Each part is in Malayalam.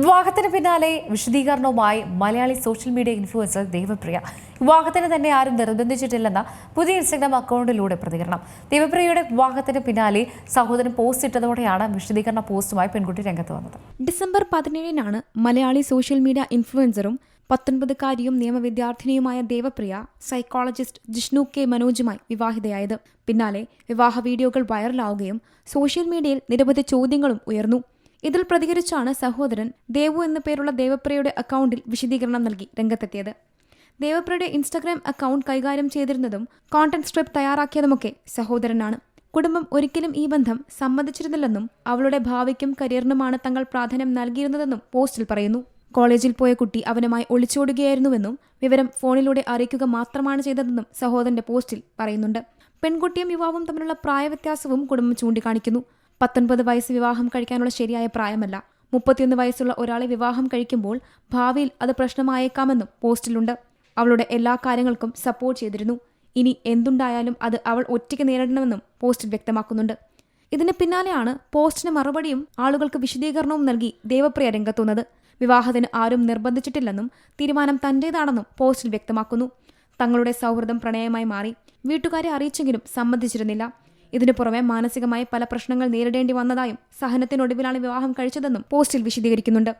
വിവാഹത്തിന് പിന്നാലെ വിശദീകരണവുമായി Malayali social media influencer Devapriya. വിവാഹത്തിന് തന്നെ ആരും നിർബന്ധിച്ചിട്ടില്ലെന്ന പുതിയ ഇൻസ്റ്റഗ്രാം അക്കൗണ്ടിലൂടെ പ്രതികരണം. ദേവപ്രിയയുടെ വിവാഹത്തിന് പിന്നാലെ സഹോദരൻ പോസ്റ്റ് ഇട്ടതോടെയാണ് വിശദീകരണ പോസ്റ്റുമായി പെൺകുട്ടി രംഗത്ത് വന്നത്. ഡിസംബർ പതിനേഴിനാണ് മലയാളി സോഷ്യൽ മീഡിയ ഇൻഫ്ലുവൻസറും പത്തൊൻപതുകാരിയും നിയമവിദ്യാർത്ഥിനിയുമായ ദേവപ്രിയ സൈക്കോളജിസ്റ്റ് ജിഷ്ണു കെ മനോജുമായി വിവാഹിതയായത്. പിന്നാലെ വിവാഹ വീഡിയോകൾ വൈറലാവുകയും സോഷ്യൽ മീഡിയയിൽ നിരവധി ചോദ്യങ്ങളും ഉയർന്നു. ഇതിൽ പ്രതികരിച്ചാണ് സഹോദരൻ ദേവു എന്ന പേരുള്ള ദേവപ്രിയയുടെ അക്കൗണ്ടിൽ വിശദീകരണം നൽകി രംഗത്തെത്തിയത്. ദേവപ്രിയയുടെ ഇൻസ്റ്റാഗ്രാം അക്കൗണ്ട് കൈകാര്യം ചെയ്തിരുന്നതും കോണ്ടന്റ് സ്ക്രിപ്റ്റ് തയ്യാറാക്കിയതുമൊക്കെ സഹോദരനാണ്. കുടുംബം ഒരിക്കലും ഈ ബന്ധം സമ്മതിച്ചിരുന്നില്ലെന്നും അവളുടെ ഭാവിക്കും കരിയറിനുമാണ് തങ്ങൾ പ്രാധാന്യം നൽകിയിരുന്നതെന്നും പോസ്റ്റിൽ പറയുന്നു. കോളേജിൽ പോയ കുട്ടി അവനുമായി ഒളിച്ചോടുകയായിരുന്നുവെന്നും വിവരം ഫോണിലൂടെ അറിയിക്കുക മാത്രമാണ് ചെയ്തതെന്നും സഹോദരന്റെ പോസ്റ്റിൽ പറയുന്നുണ്ട്. പെൺകുട്ടിയും യുവാവും തമ്മിലുള്ള പ്രായവ്യത്യാസവും കുടുംബം ചൂണ്ടിക്കാണിക്കുന്നു. പത്തൊൻപത് വയസ്സ് വിവാഹം കഴിക്കാനുള്ള ശരിയായ പ്രായമല്ല. മുപ്പത്തിയൊന്ന് വയസ്സുള്ള ഒരാളെ വിവാഹം കഴിക്കുമ്പോൾ ഭാവിയിൽ അത് പ്രശ്നമായേക്കാമെന്നും പോസ്റ്റിലുണ്ട്. അവളുടെ എല്ലാ കാര്യങ്ങൾക്കും സപ്പോർട്ട് ചെയ്തിരുന്നു. ഇനി എന്തുണ്ടായാലും അത് അവൾ ഒറ്റയ്ക്ക് നേരിടണമെന്നും പോസ്റ്റിൽ വ്യക്തമാക്കുന്നുണ്ട്. ഇതിന് പിന്നാലെയാണ് പോസ്റ്റിന് മറുപടിയും ആളുകൾക്ക് വിശദീകരണവും നൽകി ദേവപ്രിയ രംഗത്തുന്നത്. വിവാഹത്തിന് ആരും നിർബന്ധിച്ചിട്ടില്ലെന്നും തീരുമാനം തന്റേതാണെന്നും പോസ്റ്റിൽ വ്യക്തമാക്കുന്നു. തങ്ങളുടെ സൗഹൃദം പ്രണയമായി മാറി. വീട്ടുകാരെ അറിയിച്ചെങ്കിലും സമ്മതിച്ചിരുന്നില്ല. ഇതിനു പുറമെ മാനസികമായി പല പ്രശ്നങ്ങൾ നേരിടേണ്ടി വന്നതായും സഹനത്തിനൊടുവിലാണ് വിവാഹം കഴിച്ചതെന്നും പോസ്റ്റിൽ വിശദീകരിക്കുന്നുണ്ട്.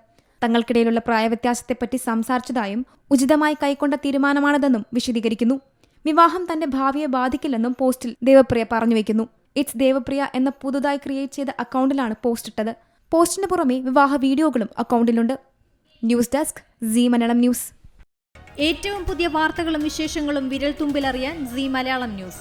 തങ്ങൾക്കിടയിലുള്ള പ്രായവ്യത്യാസത്തെപ്പറ്റി സംസാരിച്ചതായും ഉചിതമായി കൈക്കൊണ്ട തീരുമാനമാണിതെന്നും വിശദീകരിക്കുന്നു. വിവാഹം തന്റെ ഭാവിയെ ബാധിക്കില്ലെന്നും പോസ്റ്റിൽ ദേവപ്രിയ പറഞ്ഞു വയ്ക്കുന്നു ഇറ്റ്സ് ദേവപ്രിയ എന്ന പുതുതായി ക്രിയേറ്റ് ചെയ്ത അക്കൗണ്ടിലാണ് പോസ്റ്റ് ഇട്ടത്. പോസ്റ്റിന് പുറമെ വിവാഹ വീഡിയോകളും അക്കൗണ്ടിലുണ്ട്. News desk C Malayalam news. ഏറ്റവും പുതിയ വാർത്തകളും വിശേഷങ്ങളും വിരൽ തുമ്പിലറിയാൻ സി മലയാളം ന്യൂസ്.